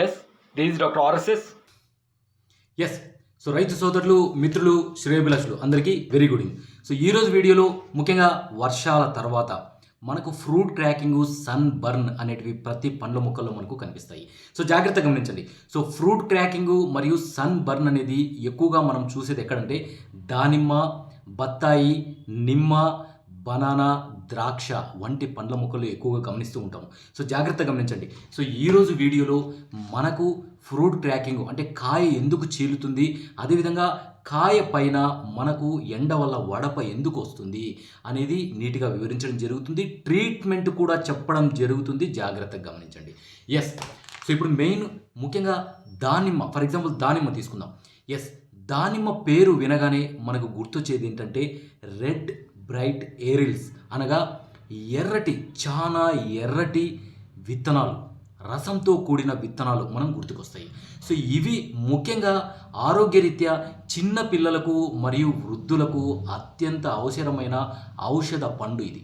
Yes these doctor RSS yes so రైతు సోదరులు మిత్రులు శ్రేయభిలాషులు అందరికీ వెరీ గుడ్ సో ఈరోజు వీడియోలో ముఖ్యంగా వర్షాల తర్వాత మనకు ఫ్రూట్ క్రాకింగ్ సన్ బర్న్ అనేటివి ప్రతి పండ్ల మొక్కల్లో మనకు కనిపిస్తాయి. సో జాగ్రత్త గమనించండి. సో ఫ్రూట్ క్రాకింగ్ మరియు సన్ బర్న్ అనేది ఎక్కువగా మనం చూసేది ఎక్కడంటే దానిమ్మ బత్తాయి నిమ్మ బనానా ద్రాక్ష వంటి పండ్ల మొక్కలు ఎక్కువగా గమనిస్తూ ఉంటాము. సో జాగ్రత్త గమనించండి. సో ఈరోజు వీడియోలో మనకు ఫ్రూట్ క్రాకింగ్ అంటే కాయ ఎందుకు చీలుతుంది? అదేవిధంగా కాయ పైన మనకు ఎండ వల్ల వడప ఎందుకు వస్తుంది? అనేది నీట్గా వివరించడం జరుగుతుంది. ట్రీట్మెంట్ కూడా చెప్పడం జరుగుతుంది. జాగ్రత్తగా గమనించండి. ఎస్ సో ఇప్పుడు మెయిన్ ముఖ్యంగా దానిమ్మ ఫర్ ఎగ్జాంపుల్ దానిమ్మ తీసుకుందాం. ఎస్ దానిమ్మ పేరు వినగానే మనకు గుర్తొచ్చేది ఏంటంటే రెడ్ బ్రైట్ ఏరిల్స్ అనగా ఎర్రటి చాలా ఎర్రటి విత్తనాలు. రసంతో కూడిన విత్తనాలు మనం గుర్తుకొస్తాయి. సో ఇవి ముఖ్యంగా ఆరోగ్యరీత్యా చిన్న పిల్లలకు మరియు వృద్ధులకు అత్యంత అవసరమైన ఔషధ పండు ఇది.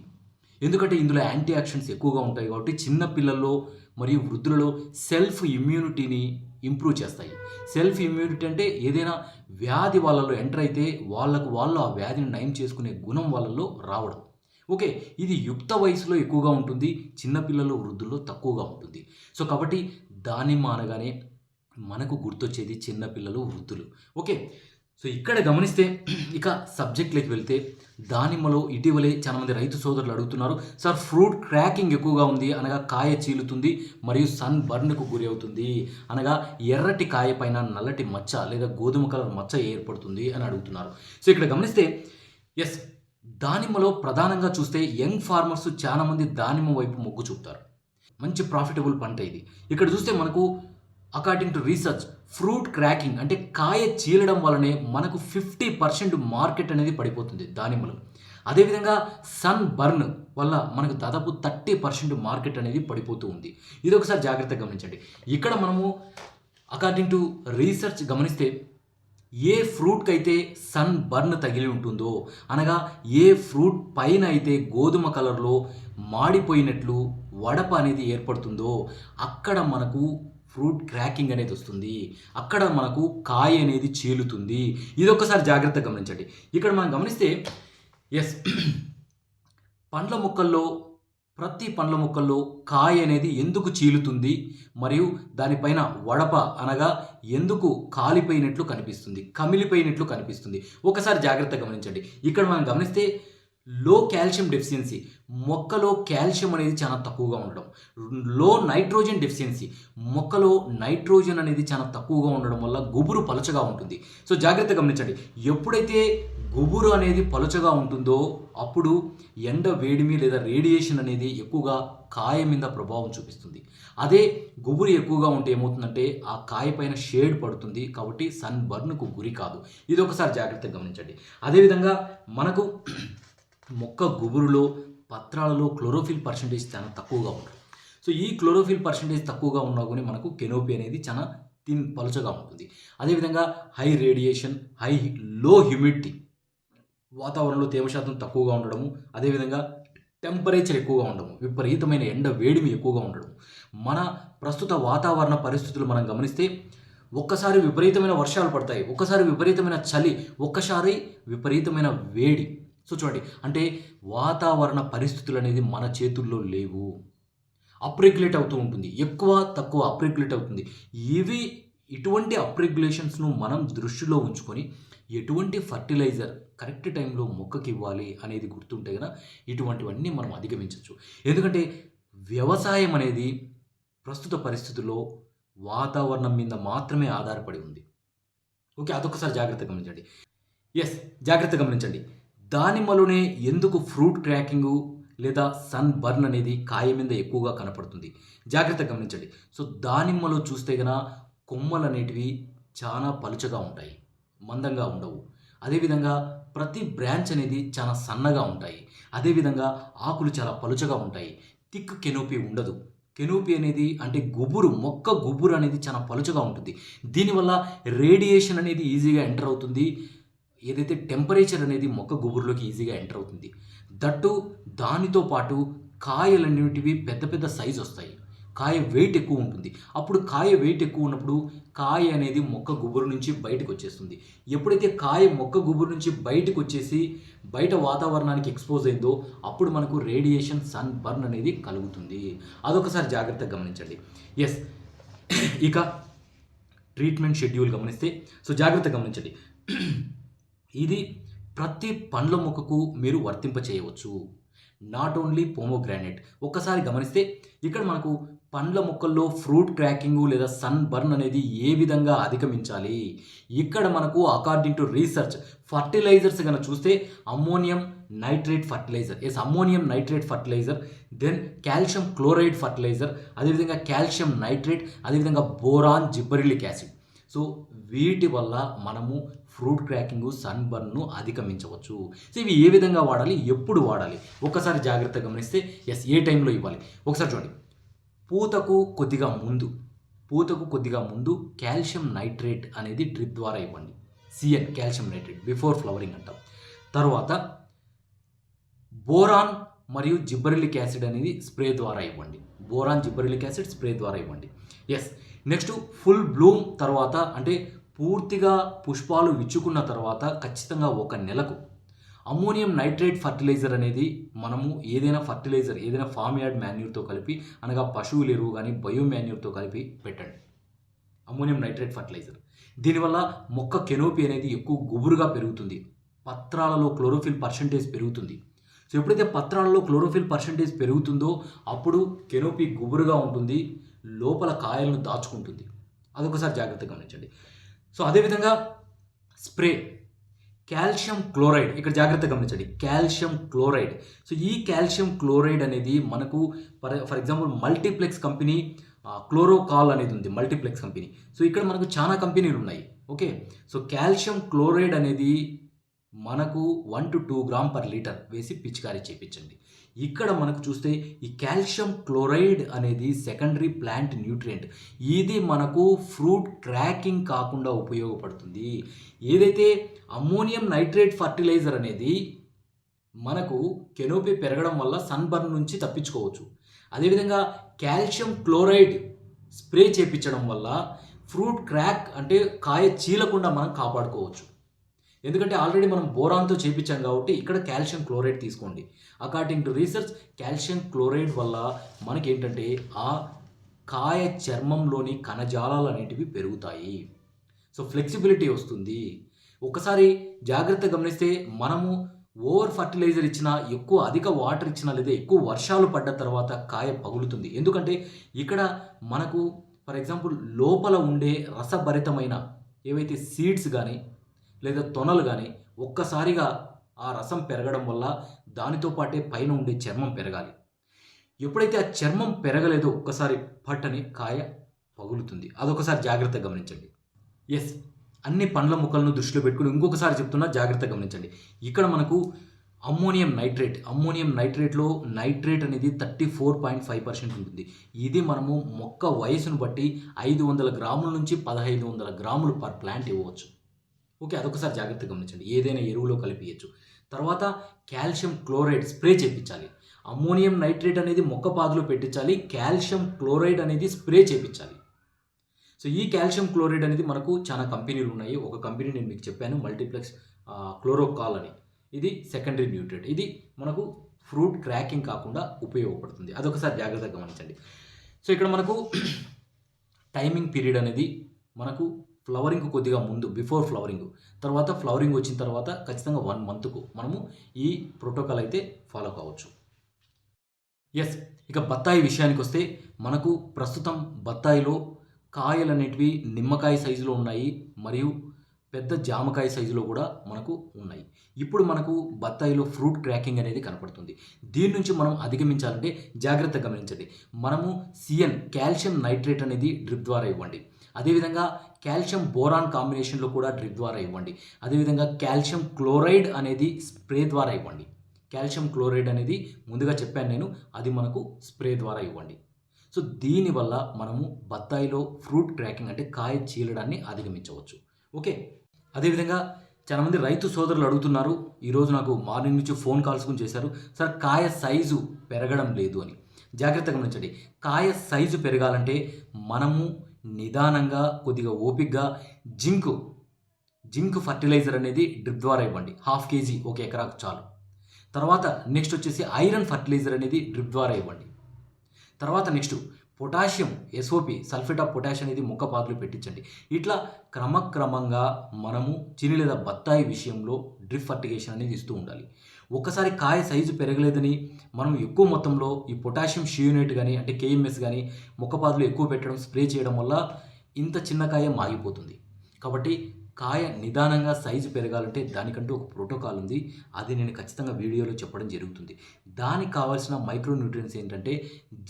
ఎందుకంటే ఇందులో యాంటీ ఆక్సిడెంట్స్ ఎక్కువగా ఉంటాయి కాబట్టి చిన్న పిల్లల్లో మరియు వృద్ధులలో సెల్ఫ్ ఇమ్యూనిటీని ఇంప్రూవ్ చేస్తాయి. సెల్ఫ్ ఇమ్యూనిటీ అంటే ఏదైనా వ్యాధి వాళ్ళలో ఎంటర్ అయితే వాళ్ళకు వాళ్ళు ఆ వ్యాధిని నయం చేసుకునే గుణం వాళ్ళలో రావడం. ఓకే ఇది యుక్త వయసులో ఎక్కువగా ఉంటుంది చిన్నపిల్లలు వృద్ధుల్లో తక్కువగా ఉంటుంది. సో కాబట్టి దానిమ్మ అనగానే మనకు గుర్తొచ్చేది చిన్నపిల్లలు వృద్ధులు. ఓకే సో ఇక్కడ గమనిస్తే ఇక సబ్జెక్ట్లోకి వెళ్తే దానిమ్మలో ఇటీవలే చాలామంది రైతు సోదరులు అడుగుతున్నారు సార్ ఫ్రూట్ క్రాకింగ్ ఎక్కువగా ఉంది అనగా కాయ చీలుతుంది మరియు సన్ బర్న్కు గురి అవుతుంది అనగా ఎర్రటి కాయ పైన నల్లటి మచ్చ లేదా గోధుమ కలర్ మచ్చ ఏర్పడుతుంది అని అడుగుతున్నారు. సో ఇక్కడ గమనిస్తే ఎస్ దానిమ్మలో ప్రధానంగా చూస్తే యంగ్ ఫార్మర్స్ చాలామంది దానిమ్మ వైపు మొగ్గు చూపుతారు. మంచి ప్రాఫిటబుల్ పంట ఇది. ఇక్కడ చూస్తే మనకు according to research fruit cracking అంటే కాయ చీలడం వల్లనే మనకు ఫిఫ్టీ పర్సెంట్ మార్కెట్ అనేది పడిపోతుంది దానిమ్మలో. అదేవిధంగా సన్ బర్న్ వల్ల మనకు దాదాపు థర్టీ పర్సెంట్ మార్కెట్ అనేది పడిపోతూ ఉంది. ఇది ఒకసారి జాగ్రత్తగా గమనించండి. ఇక్కడ మనము అకార్డింగ్ టు రీసెర్చ్ గమనిస్తే ఏ ఫ్రూట్కి అయితే సన్ బర్న్ తగిలి ఉంటుందో అనగా ఏ ఫ్రూట్ పైన అయితే గోధుమ కలర్లో మాడిపోయినట్లు వడప అనేది ఏర్పడుతుందో అక్కడ మనకు ఫ్రూట్ క్రాకింగ్ అనేది వస్తుంది. అక్కడ మనకు కాయ అనేది చీలుతుంది. ఇది ఒక్కసారి జాగ్రత్తగా గమనించండి. ఇక్కడ మనం గమనిస్తే ఎస్ పండ్ల మొక్కల్లో ప్రతి పండ్ల మొక్కల్లో కాయ అనేది ఎందుకు చీలుతుంది? మరియు దానిపైన వడప అనగా ఎందుకు కాలిపోయినట్లు కనిపిస్తుంది? కమిలిపోయినట్లు కనిపిస్తుంది. ఒకసారి జాగ్రత్తగా గమనించండి. ఇక్కడ మనం గమనిస్తే లో కాల్షియం డెఫిషియన్సీ. మొక్కలో కాల్షియం అనేది చాలా తక్కువగా ఉండడం. లో నైట్రోజన్ డెఫిషియన్సీ. మొక్కలో నైట్రోజన్ అనేది చాలా తక్కువగా ఉండడం వల్ల గుబురు పలుచగా ఉంటుంది. సో జాగ్రత్తగా గమనించండి. ఎప్పుడైతే గుబురు అనేది పలుచగా ఉంటుందో అప్పుడు ఎండ వేడిమి లేదా రేడియేషన్ అనేది ఎక్కువగా కాయ మీద ప్రభావం చూపిస్తుంది. అదే గుబురు ఎక్కువగా ఉంటే ఏమవుతుందంటే ఆ కాయ పైన షేడ్ పడుతుంది కాబట్టి సన్ బర్న్కు గురి కాదు. ఇది ఒకసారి జాగ్రత్తగా గమనించండి. అదేవిధంగా మనకు మొక్క గుబురులో పత్రాలలో క్లోరోఫిల్ పర్సంటేజ్ చాలా తక్కువగా ఉంటుంది. సో ఈ క్లోరోఫిల్ పర్సంటేజ్ తక్కువగా ఉన్నా కానీ మనకు కెనోపి అనేది చాలా తిన్ పలుచగా ఉంటుంది. అదేవిధంగా high radiation high low humidity వాతావరణంలో తేమ శాతం తక్కువగా ఉండడము అదేవిధంగా టెంపరేచర్ ఎక్కువగా ఉండడం విపరీతమైన ఎండ వేడిమి ఎక్కువగా ఉండడం మన ప్రస్తుత వాతావరణ పరిస్థితులు మనం గమనిస్తే ఒక్కసారి విపరీతమైన వర్షాలు పడతాయి ఒక్కసారి విపరీతమైన చలి ఒక్కసారి విపరీతమైన వేడి. సో చూడండి అంటే వాతావరణ పరిస్థితులు అనేది మన చేతుల్లో లేవు. అప్రెగ్యులేట్ అవుతూ ఉంటుంది. ఎక్కువ తక్కువ అప్రెగ్యులేట్ అవుతుంది. ఇవి ఇటువంటి అప్రెగ్యులేషన్స్ను మనం దృష్టిలో ఉంచుకొని ఎటువంటి ఫర్టిలైజర్ కరెక్ట్ టైంలో మొక్కకి ఇవ్వాలి అనేది గుర్తుంటే కదా ఇటువంటివన్నీ మనం అధిగమించవచ్చు. ఎందుకంటే వ్యవసాయం అనేది ప్రస్తుత పరిస్థితుల్లో వాతావరణం మీద మాత్రమే ఆధారపడి ఉంది. ఓకే అదొకసారి జాగ్రత్త గమనించండి. ఎస్ జాగ్రత్త గమనించండి. దానిమ్మలోనే ఎందుకు ఫ్రూట్ క్రాకింగు లేదా సన్ బర్న్ అనేది కాయ మీద ఎక్కువగా కనపడుతుంది? జాగ్రత్త గమనించండి. సో దానిమ్మలో చూస్తే గన కొమ్మలు అనేటివి చాలా పలుచగా ఉంటాయి. మందంగా ఉండవు. అదేవిధంగా ప్రతి బ్రాంచ్ అనేది చాలా సన్నగా ఉంటాయి. అదేవిధంగా ఆకులు చాలా పలుచగా ఉంటాయి. థిక్ కెనోపీ ఉండదు. కెనోపీ అనేది అంటే గుబురు మొక్క గుబురు అనేది చాలా పలుచగా ఉంటుంది. దీనివల్ల రేడియేషన్ అనేది ఈజీగా ఎంటర్ అవుతుంది. ఏదైతే టెంపరేచర్ అనేది మొక్క గుబురులోకి ఈజీగా ఎంటర్ అవుతుంది దట్టు దానితో పాటు కాయలన్నిటివి పెద్ద పెద్ద సైజు వస్తాయి. కాయ వెయిట్ ఎక్కువ ఉంటుంది. అప్పుడు కాయ వెయిట్ ఎక్కువ ఉన్నప్పుడు కాయ అనేది మొక్క గుబురు నుంచి బయటకు వచ్చేస్తుంది. ఎప్పుడైతే కాయ మొక్క గుబురు నుంచి బయటకు వచ్చేసి బయట వాతావరణానికి ఎక్స్పోజ్ అయిందో అప్పుడు మనకు రేడియేషన్ సన్ బర్న్ అనేది కలుగుతుంది. అదొకసారి జాగ్రత్తగా గమనించండి. ఎస్ ఇక ట్రీట్మెంట్ షెడ్యూల్ గమనిస్తే సో జాగ్రత్త గమనించండి. ఇది ప్రతి పండ్ల మొక్కకు మీరు వర్తింప చేయవచ్చు నాట్ ఓన్లీ పోమోగ్రానైట్ ఒక్కసారి గమనిస్తే ఇక్కడ మనకు పండ్ల మొక్కల్లో ఫ్రూట్ క్రాకింగ్ లేదా సన్ బర్న్ అనేది ఏ విధంగా అధిగమించాలి? ఇక్కడ మనకు అకార్డింగ్ టు రీసెర్చ్ ఫర్టిలైజర్స్ కనుక చూస్తే ammonium nitrate fertilizer as ammonium nitrate fertilizer then calcium chloride fertilizer అదేవిధంగా కాల్షియం నైట్రేట్ అదేవిధంగా బోరాన్ జిబ్బరిలిక్ యాసిడ్ సో వీటి వల్ల మనము ఫ్రూట్ క్రాకింగ్ సన్ బర్న్ను అధిగమించవచ్చు. సో ఇవి ఏ విధంగా వాడాలి? ఎప్పుడు వాడాలి? ఒక్కసారి జాగ్రత్తగా గమనిస్తే ఎస్ ఏ టైంలో ఇవ్వాలి? ఒకసారి చూడండి. పూతకు కొద్దిగా ముందు పూతకు కొద్దిగా ముందు కాల్షియం నైట్రేట్ అనేది డ్రిప్ ద్వారా ఇవ్వండి. CN calcium nitrate before flowering అంటాం. తర్వాత బోరాన్ మరియు జిబ్బరిలిక్ యాసిడ్ అనేది స్ప్రే ద్వారా ఇవ్వండి. బోరాన్ జిబ్బరిలిక్ యాసిడ్ స్ప్రే ద్వారా ఇవ్వండి. ఎస్ నెక్స్ట్ ఫుల్ బ్లూమ్ తర్వాత అంటే పూర్తిగా పుష్పాలు విచ్చుకున్న తర్వాత ఖచ్చితంగా ఒక నెలకు అమ్మోనియం నైట్రేట్ ఫర్టిలైజర్ అనేది మనము ఏదైనా ఫర్టిలైజర్ ఏదైనా ఫామ్ యార్డ్ మాన్యూర్తో కలిపి అనగా పశువుల ఎరువు కానీ బయో మాన్యూర్తో కలిపి పెట్టండి. Ammonium nitrate fertiliser. దీనివల్ల మొక్క కెనోపి అనేది ఎక్కువ గుబురుగా పెరుగుతుంది. పత్రాలలో క్లోరోఫిల్ పర్సంటేజ్ పెరుగుతుంది. సో ఎప్పుడైతే పత్రాలలో క్లోరోఫిల్ పర్సంటేజ్ పెరుగుతుందో అప్పుడు కెనోపి గుబురుగా ఉంటుంది లోపల కాయలను దాచుకుంటుంది. అదొకసారి జాగ్రత్తగా గమనించండి. సో అదేవిధంగా స్ప్రే కాల్షియం క్లోరైడ్ ఇక్కడ జాగ్రత్తగా గమనించండి కాల్షియం క్లోరైడ్. సో ఈ కాల్షియం క్లోరైడ్ అనేది మనకు for for example multiplex company Chlorocal అనేది ఉంది మల్టీప్లెక్స్ కంపెనీ. సో ఇక్కడ మనకు చాలా కంపెనీలు ఉన్నాయి ఓకే? సో కాల్షియం క్లోరైడ్ అనేది మనకు one to two gram per litre వేసి పిచికారీ చేయించండి ఇక్కడ మనకు చూస్తే ఈ కాల్షియం క్లోరైడ్ అనేది సెకండరీ ప్లాంట్ న్యూట్రియంట్. ఇది మనకు ఫ్రూట్ క్రాకింగ్ కాకుండా ఉపయోగపడుతుంది. ఏదైతే అమ్మోనియం నైట్రేట్ ఫర్టిలైజర్ అనేది మనకు కెనోపీ పెరగడం వల్ల సన్బర్న్ నుంచి తప్పించుకోవచ్చు. అదేవిధంగా కాల్షియం క్లోరైడ్ స్ప్రే చేపించడం వల్ల ఫ్రూట్ క్రాక్ అంటే కాయ చీలకుండా మనం కాపాడుకోవచ్చు. ఎందుకంటే ఆల్రెడీ మనం బోరాన్తో చేపించాం కాబట్టి ఇక్కడ కాల్షియం క్లోరైడ్ తీసుకోండి. According to research calcium chloride వల్ల మనకి ఏంటంటే ఆ కాయ చర్మంలోని కణజాలాలు అనేటివి పెరుగుతాయి. సో ఫ్లెక్సిబిలిటీ వస్తుంది. ఒకసారి జాగ్రత్త గమనిస్తే మనము ఓవర్ ఫర్టిలైజర్ ఇచ్చినా ఎక్కువ అధిక వాటర్ ఇచ్చినా లేదా ఎక్కువ వర్షాలు పడ్డ తర్వాత కాయ పగులుతుంది. ఎందుకంటే ఇక్కడ మనకు ఫర్ ఎగ్జాంపుల్ లోపల ఉండే రసభరితమైన ఏవైతే సీడ్స్ కానీ లేదా తొనలు కానీ ఒక్కసారిగా ఆ రసం పెరగడం వల్ల దానితో పాటే పైన ఉండే చర్మం పెరగాలి. ఎప్పుడైతే ఆ చర్మం పెరగలేదో ఒక్కసారి పట్టని కాయ పగులుతుంది. అదొకసారి జాగ్రత్తగా గమనించండి. ఎస్ అన్ని పండ్ల ముక్కలను దృష్టిలో పెట్టుకుని ఇంకొకసారి చెప్తున్నా జాగ్రత్తగా గమనించండి. ఇక్కడ మనకు అమ్మోనియం నైట్రేట్ అమ్మోనియం నైట్రేట్లో నైట్రేట్ అనేది thirty four point five percent ఉంటుంది. ఇది మనము మొక్క వయసును బట్టి ఐదు వందల గ్రాముల నుంచి పదహైదు వందల గ్రాములు పర్ ప్లాంట్ ఇవ్వవచ్చు. ఓకే అదొకసారి జాగ్రత్తగా గమనించండి. ఏదైనా ఎరువులో కలిపియచ్చు. తర్వాత కాల్షియం క్లోరైడ్ స్ప్రే చేయించాలి అమ్మోనియం నైట్రేట్ అనేది మొక్క పాదులో పెట్టించాలి. కాల్షియం క్లోరైడ్ అనేది స్ప్రే చేయించాలి సో ఈ కాల్షియం క్లోరైడ్ అనేది మనకు చాలా కంపెనీలు ఉన్నాయి. ఒక కంపెనీ నేను మీకు చెప్పాను మల్టీప్లెక్స్ క్లోరోకాల్ అని. ఇది సెకండరీ న్యూట్రియంట్ ఇది మనకు ఫ్రూట్ క్రాకింగ్ కాకుండా ఉపయోగపడుతుంది. అదొకసారి జాగ్రత్తగా గమనించండి. సో ఇక్కడ మనకు టైమింగ్ పీరియడ్ అనేది మనకు ఫ్లవరింగ్ కొద్దిగా ముందు బిఫోర్ ఫ్లవరింగ్ తర్వాత ఫ్లవరింగ్ వచ్చిన తర్వాత ఖచ్చితంగా వన్ మంత్కు మనము ఈ ప్రోటోకాల్ అయితే ఫాలో కావచ్చు. ఎస్ ఇక బత్తాయి విషయానికి వస్తే మనకు ప్రస్తుతం బత్తాయిలో కాయలు అనేటివి నిమ్మకాయ సైజులో ఉన్నాయి మరియు పెద్ద జామకాయ సైజులో కూడా మనకు ఉన్నాయి. ఇప్పుడు మనకు బత్తాయిలో ఫ్రూట్ క్రాకింగ్ అనేది కనపడుతుంది. దీని నుంచి మనం అధిగమించాలంటే జాగ్రత్త గమనించండి. మనము సిఎన్ కాల్షియం నైట్రేట్ అనేది డ్రిప్ ద్వారా ఇవ్వండి. అదేవిధంగా కాల్షియం బోరాన్ కాంబినేషన్లో కూడా డ్రిప్ ద్వారా ఇవ్వండి. అదేవిధంగా కాల్షియం క్లోరైడ్ అనేది స్ప్రే ద్వారా ఇవ్వండి. కాల్షియం క్లోరైడ్ అనేది ముందుగా చెప్పాను నేను అది మనకు స్ప్రే ద్వారా ఇవ్వండి. సో దీనివల్ల మనము బత్తాయిలో ఫ్రూట్ క్రాకింగ్ అంటే కాయ చీలడాన్ని అధిగమించవచ్చు. ఓకే? అదేవిధంగా చాలామంది రైతు సోదరులు అడుగుతున్నారు ఈరోజు నాకు మార్నింగ్ నుంచి ఫోన్ కాల్స్ కూడా చేశారు సార్ కాయ సైజు పెరగడం లేదు అని. జాగ్రత్తగా గమనించండి. కాయ సైజు పెరగాలంటే మనము నిదానంగా కొద్దిగా ఓపిక్గా జింక్ జింక్ ఫర్టిలైజర్ అనేది డ్రిప్ ద్వారా ఇవ్వండి. హాఫ్ కేజీ ఒక ఎకరాకు చాలు. తర్వాత నెక్స్ట్ వచ్చేసి ఐరన్ ఫర్టిలైజర్ అనేది డ్రిప్ ద్వారా ఇవ్వండి. తర్వాత next potassium SOP sulphate of potassium అనేది మొక్క పాదులు పెట్టించండి. ఇట్లా క్రమక్రమంగా మనము చిని లేదా బత్తాయి విషయంలో డ్రిప్ ఫర్టిగేషన్ అనేది ఇస్తూ ఉండాలి. ఒక్కసారి కాయ సైజు పెరగలేదని మనం ఎక్కువ మొత్తంలో ఈ పొటాషియం షియూనేట్ కానీ అంటే కేఎంఎస్ కానీ మొక్క పాదులు ఎక్కువ పెట్టడం స్ప్రే చేయడం వల్ల ఇంత చిన్న కాయ మాగిపోతుంది. కాబట్టి కాయ నిదానంగా సైజు పెరగాలంటే దానికంటూ ఒక ప్రోటోకాల్ ఉంది. అది నేను ఖచ్చితంగా వీడియోలో చెప్పడం జరుగుతుంది. దానికి కావాల్సిన మైక్రో న్యూట్రియన్స్ ఏంటంటే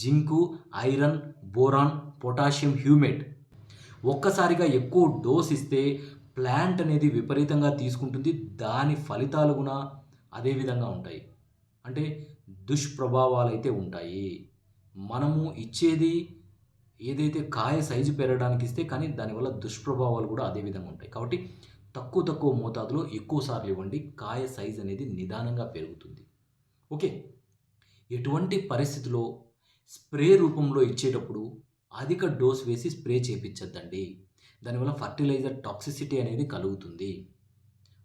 zinc iron boron potassium humate. ఒక్కసారిగా ఎక్కువ డోస్ ఇస్తే ప్లాంట్ అనేది విపరీతంగా తీసుకుంటుంది. దాని ఫలితాలు కూడా అదే విధంగా ఉంటాయి. అంటే దుష్ప్రభావాలు అయితే ఉంటాయి. మనము ఇచ్చేది ఏదైతే కాయ సైజు పెరగడానికి ఇస్తే కానీ దానివల్ల దుష్ప్రభావాలు కూడా అదే విధంగా ఉంటాయి. కాబట్టి తక్కువ తక్కువ మోతాదులో ఎక్కువసార్లు ఇవ్వండి. కాయ సైజ్ అనేది నిదానంగా పెరుగుతుంది. ఓకే? ఎటువంటి పరిస్థితిలో స్ప్రే రూపంలో ఇచ్చేటప్పుడు అధిక డోస్ వేసి స్ప్రే చేపించద్దండి. దానివల్ల ఫర్టిలైజర్ టాక్సిసిటీ అనేది కలుగుతుంది.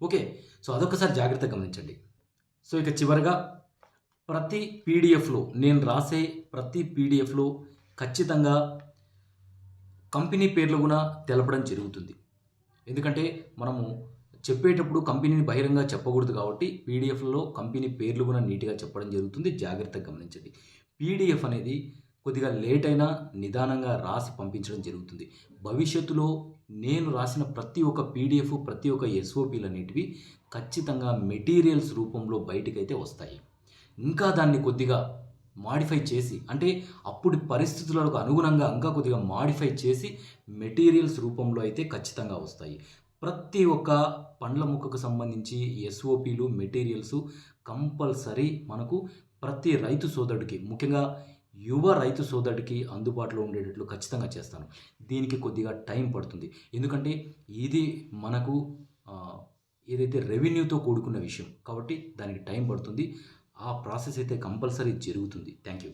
ఓకే? సో అదొకసారి జాగ్రత్త గమనించండి. సో ఇక చివరిగా ప్రతి పీడిఎఫ్లో నేను రాసే ప్రతి పీడిఎఫ్లో ఖచ్చితంగా కంపెనీ పేర్లు కూడా తెలపడం జరుగుతుంది. ఎందుకంటే మనము చెప్పేటప్పుడు కంపెనీని బహిరంగ చెప్పకూడదు కాబట్టి పీడిఎఫ్లో కంపెనీ పేర్లు కూడా నీట్గా చెప్పడం జరుగుతుంది. జాగ్రత్తగా గమనించండి. పీడిఎఫ్ అనేది కొద్దిగా లేట్ అయినా నిదానంగా రాసి పంపించడం జరుగుతుంది. భవిష్యత్తులో నేను రాసిన ప్రతి ఒక్క పీడిఎఫ్ ప్రతి ఒక్క ఎస్ఓపీలు అనేటివి ఖచ్చితంగా మెటీరియల్స్ రూపంలో బయటకైతే వస్తాయి. ఇంకా దాన్ని కొద్దిగా మాడిఫై చేసి అంటే అప్పుడు పరిస్థితులకు అనుగుణంగా ఇంకా కొద్దిగా మాడిఫై చేసి మెటీరియల్స్ రూపంలో అయితే ఖచ్చితంగా వస్తాయి. ప్రతి ఒక్క పండ్ల మొక్కకు సంబంధించి ఎస్ఓపీలు మెటీరియల్స్ కంపల్సరీ మనకు ప్రతి రైతు సోదరుడికి ముఖ్యంగా యువ రైతు సోదరుడికి అందుబాటులో ఉండేటట్లు ఖచ్చితంగా చేస్తాను. దీనికి కొద్దిగా టైం పడుతుంది. ఎందుకంటే ఇది మనకు ఏదైతే రెవెన్యూతో కూడుకున్న విషయం కాబట్టి దానికి టైం పడుతుంది. ఆ ప్రాసెస్ అయితే కంపల్సరీ జరుగుతుంది. Thank you